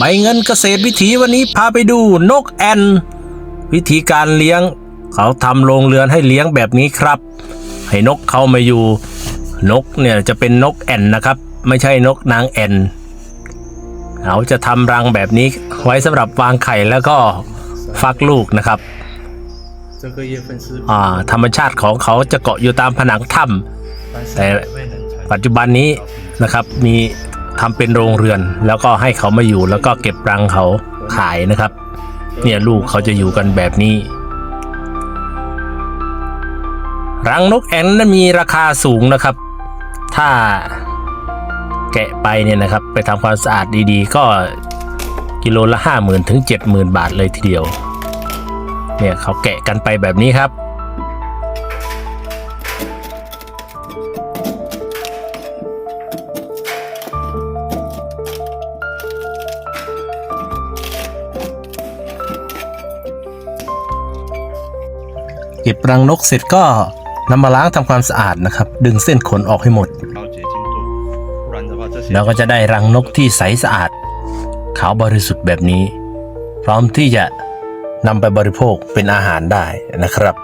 ใบเงินเกษตรวิถีวันนี้พาไปดูนกแอนวิธีการเลี้ยง เขาทำโรงเรือนให้เลี้ยงแบบนี้ครับ ให้นกเข้ามาอยู่ นกเนี่ยจะเป็นนกแอนนะครับ ไม่ใช่นกนางแอนเขาจะทำรังแบบนี้ไว้สำหรับวางไข่แล้วก็ฟักลูกนะครับธรรมชาติของเขาจะเกาะอยู่ตามผนังถ้ำแต่ปัจจุบันนี้นะครับมี ทำเป็นโรงเรือน แล้วก็ให้เขามาอยู่แล้วก็เก็บรังเขาขายนะครับ เนี่ยลูกเขาจะอยู่กันแบบนี้ รังนกแอ่นนั้นมีราคาสูงนะครับ ถ้าแกะไปเนี่ยนะครับ ไปทำความสะอาดดีๆ ก็กิโลละห้าหมื่นถึงเจ็ดหมื่นบาทเลยทีเดียว เนี่ยเขาแกะกันไปแบบนี้ครับ เก็บรังนกเสร็จก็นำมาล้างทำความสะอาดนะครับ ดึงเส้นขนออกให้หมด แล้วก็จะได้รังนกที่ใสสะอาด ขาวบริสุทธิ์แบบนี้ พร้อมที่จะนำไปบริโภคเป็นอาหารได้นะครับ